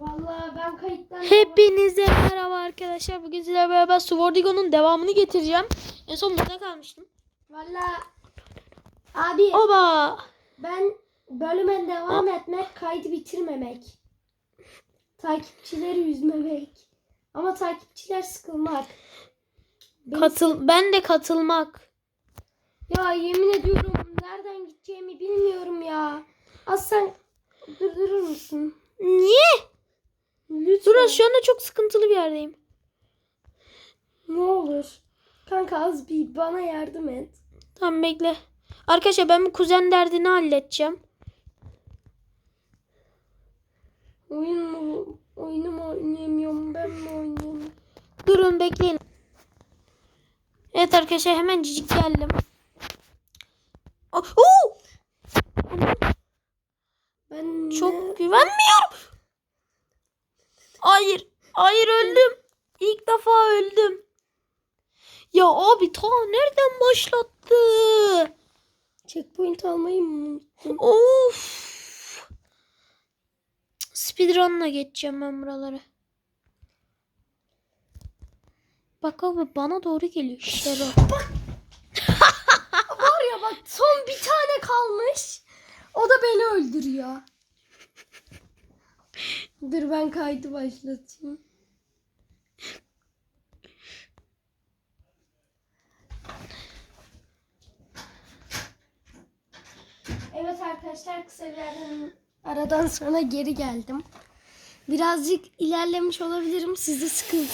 Vallahi ben kayıttan Hepinize merhaba arkadaşlar. Bugün sizlerle beraber Swordigo'nun devamını getireceğim. En son burada kalmıştım. Vallahi abi Oba! ben bölüme devam etmek, kaydı bitirmemek. Takipçileri üzmemek. Ama takipçiler sıkılmak. Beni Katıl ben de katılmak. Ya yemin ediyorum nereden gideceğimi bilmiyorum ya. Az sen durdurur musun? Niye? Lütfen. Dur şu anda çok sıkıntılı bir yerdeyim. Ne olur. Kanka az bir bana yardım et. Tamam bekle. Arkadaşlar ben bu kuzen derdini halledeceğim. Oyun mu? Oyunu mu oynayamıyorum ben mi oynayamıyorum? Durun bekleyin. Evet arkadaşlar hemen cicik geldim. Oo! Ben Çok güvenmiyorum. Hayır. Hayır öldüm. İlk defa öldüm. Ya abi ta nereden başlattı? checkpoint almayı mı unuttum? Of. Speedrun'la geçeceğim ben buraları. Bak abi bana doğru geliyor işte bak. Var ya bak son bir tane kalmış. O da beni öldürüyor. Dur ben kaydı başlatayım. Evet arkadaşlar kısa bir aradan, aradan sonra geri geldim. Birazcık ilerlemiş olabilirim. Siz de sıkıl,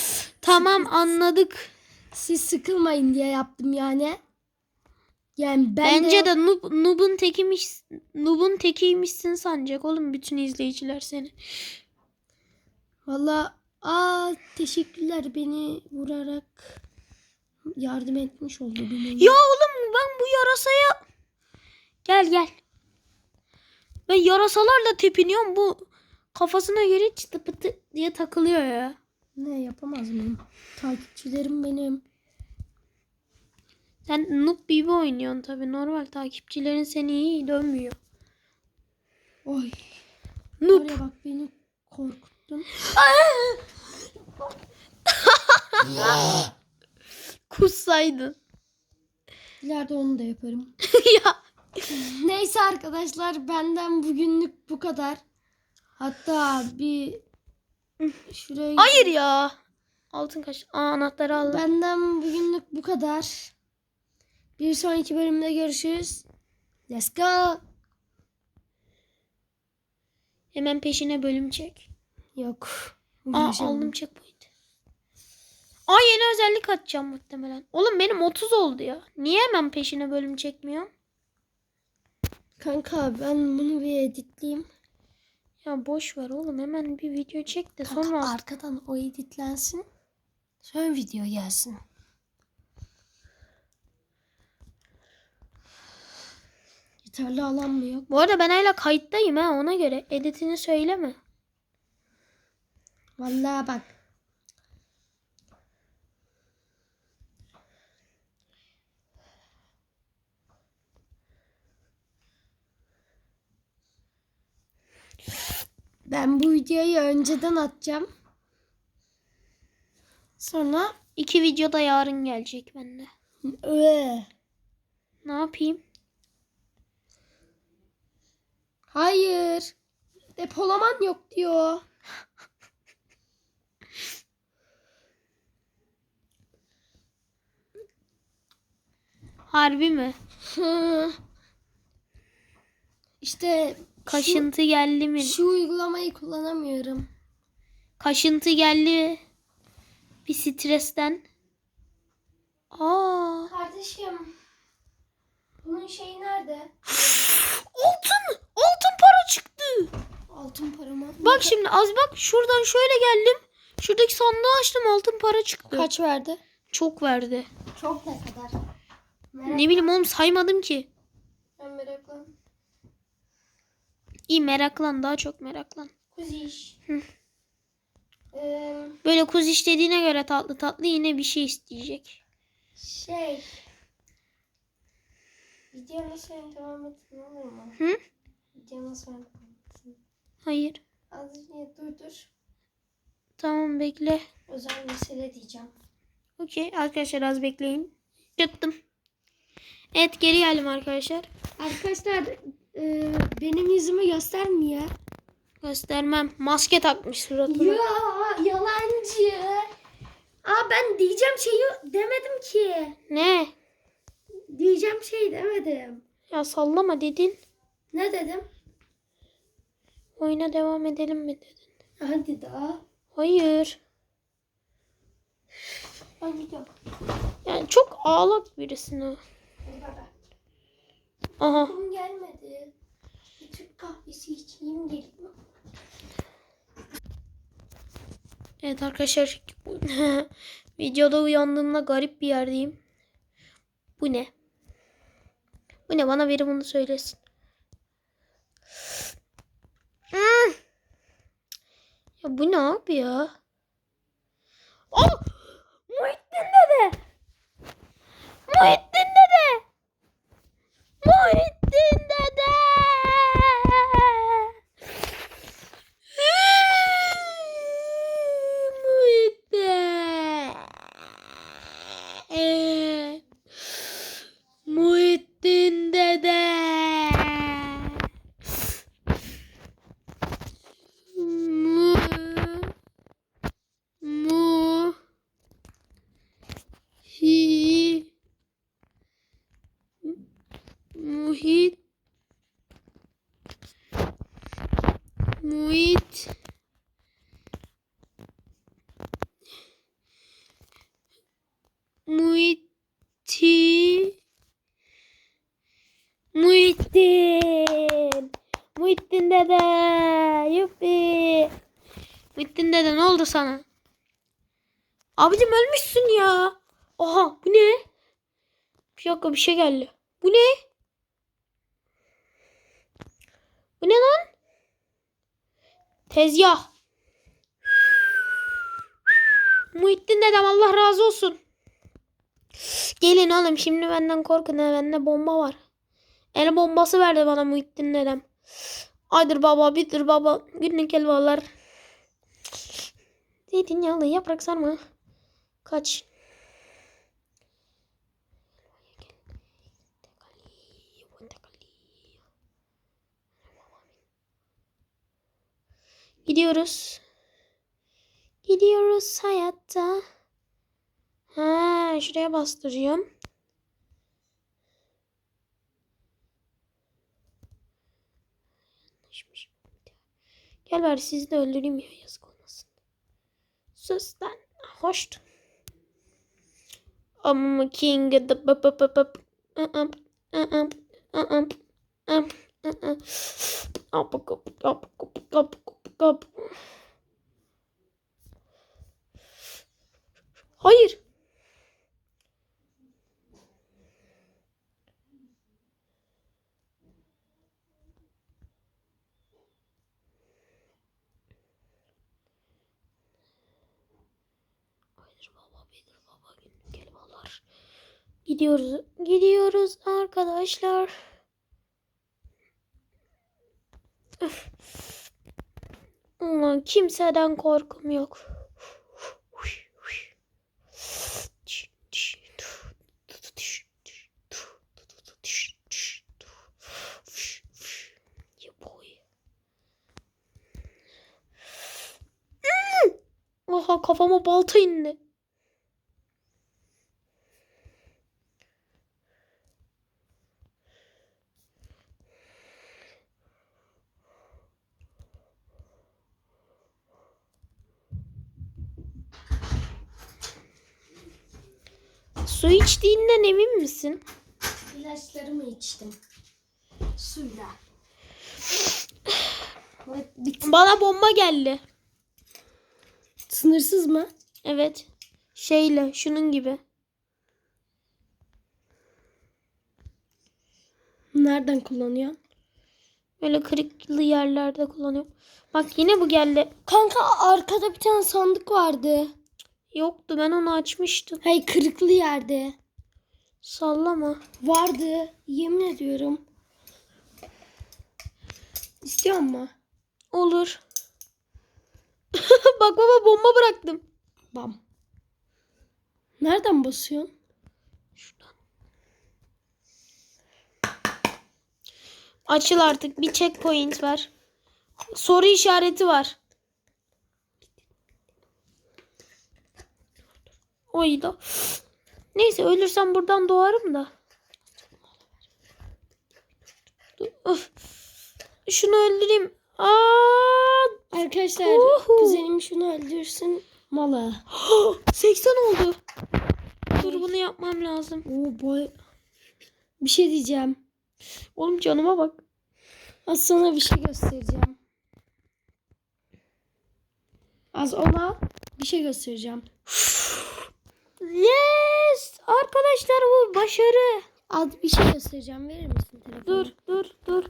Tamam anladık. siz sıkılmayın diye yaptım yani. Yani ben Bence de noob, noob'un tekiymiş, noob'un tekiymişsin sanacak oğlum bütün izleyiciler seni. Valla aa teşekkürler beni vurarak yardım etmiş oldu beni. Ya oğlum ben bu yarasaya... Gel gel. Ben yarasalarla tepiniyorum bu kafasına göre çıtı pıtı diye takılıyor ya. Ne yapamaz mıyım? Takipçilerim benim. Sen noob gibi oynuyorsun tabi normal takipçilerin seni iyi dönmüyor. Oy. Noob. Oraya bak beni korkuttun. Kussaydın. İleride onu da yaparım. ya. Neyse arkadaşlar benden bugünlük bu kadar. Hatta bir şuraya Hayır ya. Altın kaç. Aa, anahtarı aldım. Benden bugünlük bu kadar. Bir sonraki bölümde görüşürüz. Let's go. Hemen peşine bölüm çek. Yok. Aa uğraşamam. aldım checkpoint. Aa yeni özellik atacağım muhtemelen. Oğlum benim 30 oldu ya. Niye hemen peşine bölüm çekmiyor? Kanka ben bunu bir editleyeyim. Ya boş ver oğlum hemen bir video çek de Kanka sonra arkadan o editlensin. Sonra video gelsin. Yeterli alan mı yok? Bu arada ben hala kayıttayım ha ona göre. Editini söyleme. Vallahi bak. Ben bu videoyu önceden atacağım. Sonra İki video da yarın gelecek bende. Öee. Ne yapayım? Hayır. Depolaman yok diyor. Harbi mi? Hı. İşte Kaşıntı geldi mi? şu uygulamayı kullanamıyorum. Kaşıntı geldi. Bir stresten. Aa. Kardeşim. Bunun şeyi nerede? Altın! Altın para çıktı. Altın paramı. Bak şimdi az bak şuradan şöyle geldim. Şuradaki sandığı açtım altın para çıktı. Kaç verdi? Çok verdi. Çok ne kadar? Ne bileyim oğlum saymadım ki. Ben meraklan. İyi meraklan daha çok meraklan. Kuziş. Ee, Böyle kuz istediğine göre tatlı tatlı yine bir şey isteyecek. şey. Video nasıl devam etsin olur mu? Hı? Video nasıl devam etsin? Hayır. Az dur dur. Tamam bekle. Özel mesele diyeceğim. Okey arkadaşlar az bekleyin. Çıktım. Evet geri geldim arkadaşlar. Arkadaşlar e, benim yüzümü göstermiyor. Göstermem. Maske takmış suratına. Ya yalancı. Aa ben diyeceğim şeyi demedim ki. Ne? Diyeceğim şey demedim. Ya sallama dedin. Ne dedim? Oyuna devam edelim mi dedin. Hadi daha. Hayır. Ben gidiyorum. Yani çok ağlak birisin o. Aha. Uykum gelmedi. Bir Türk kahvesi içeyim gelip. Evet arkadaşlar. Videoda uyandığımda garip bir yerdeyim. Bu ne? Bu ne? Bana biri bunu söylesin. Hmm. Ya bu ne abi ya? Oh! Muhittin dede! Muhittin! Muhittin dede! Muhittin. Muhittin dede. Mu. Mu. Hi. Muhit. Muhit. Muhittin. Muhittin. Muhittin dede. Yuppi. Muhittin dede ne oldu sana? Abicim ölmüşsün ya. Oha bu ne? Bir dakika bir şey geldi. Bu ne? Bu ne lan? Tezgah. Muhittin dedem Allah razı olsun. Gelin oğlum şimdi benden korkun ha bende bomba var. El bombası verdi bana Muhittin dedem. Aydır baba bitir baba günlük helvalar. Zeytinyağlı yaprak sarma. Kaç. Gidiyoruz. Gidiyoruz hayatta. Ha, şuraya bastırıyorum. Gel bari sizi de öldüreyim ya yazık olmasın. Sus lan. Hoştu. I'm king of the bup bup bup. Uh-uh, uh-uh, uh-uh, uh-uh, uh-uh. Up, up, up, up, up, up, up, up. Hayır. Hayır baba, Bedir baba günlük helvalar. Gidiyoruz, gidiyoruz arkadaşlar. Ulan kimseden korkum yok. Boy. Oha kafama balta indi. İçtiğinden emin misin? İlaçlarımı içtim. Suyla. Bana bomba geldi. Sınırsız mı? Evet. Şeyle şunun gibi. Nereden kullanıyorsun? Böyle kırıklı yerlerde kullanıyorum. Bak yine bu geldi. Kanka arkada bir tane sandık vardı. Yoktu ben onu açmıştım. Hayır kırıklı yerde. Sallama. Vardı. Yemin ediyorum. İstiyor mu? Olur. bak baba bomba bıraktım. Bam. Nereden basıyorsun? Açıl artık. Bir checkpoint var. Soru işareti var. Oy da. Neyse ölürsem buradan doğarım da. Öf. Şunu öldüreyim. Aa, Arkadaşlar Uhu. kuzenim şunu öldürsün. Mala. 80 oldu. Dur bunu yapmam lazım. Oo boy. Bir şey diyeceğim. Oğlum canıma bak. Az sana bir şey göstereceğim. Az ona bir şey göstereceğim. Yes! Arkadaşlar bu başarı. Az bir şey göstereceğim. Verir misin telefonu? Dur dur dur.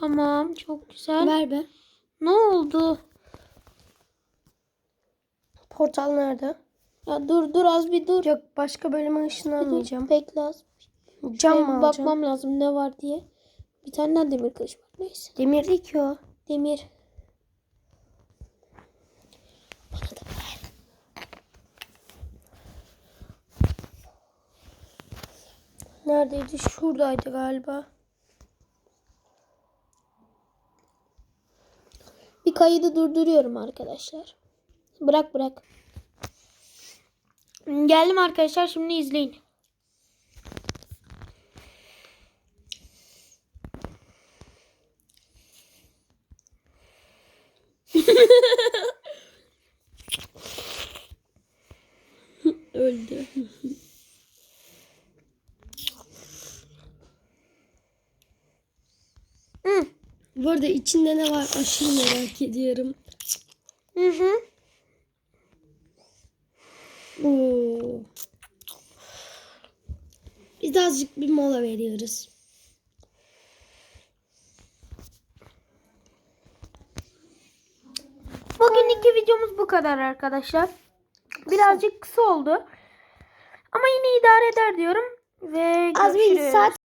Tamam çok güzel. Ver be. Ne oldu? Portal nerede? Ya dur dur az bir dur. Yok başka bölüme ışınlanmayacağım. Bekle az. Cam Şöyle mı alacağım? bakmam lazım ne var diye. Bir tane demir kılıç var. Neyse. Demir değil ki o. Demir. Neredeydi? Şuradaydı galiba. Bir kaydı durduruyorum arkadaşlar. Bırak bırak. Geldim arkadaşlar şimdi izleyin. Öldü. Hı. Bu arada içinde ne var aşırı merak ediyorum. Hı hı. Oo. Biz de azıcık bir mola veriyoruz. Bugünkü videomuz bu kadar arkadaşlar. Birazcık kısa oldu. Ama yine idare eder diyorum. Ve Az bir görüşürüz. saat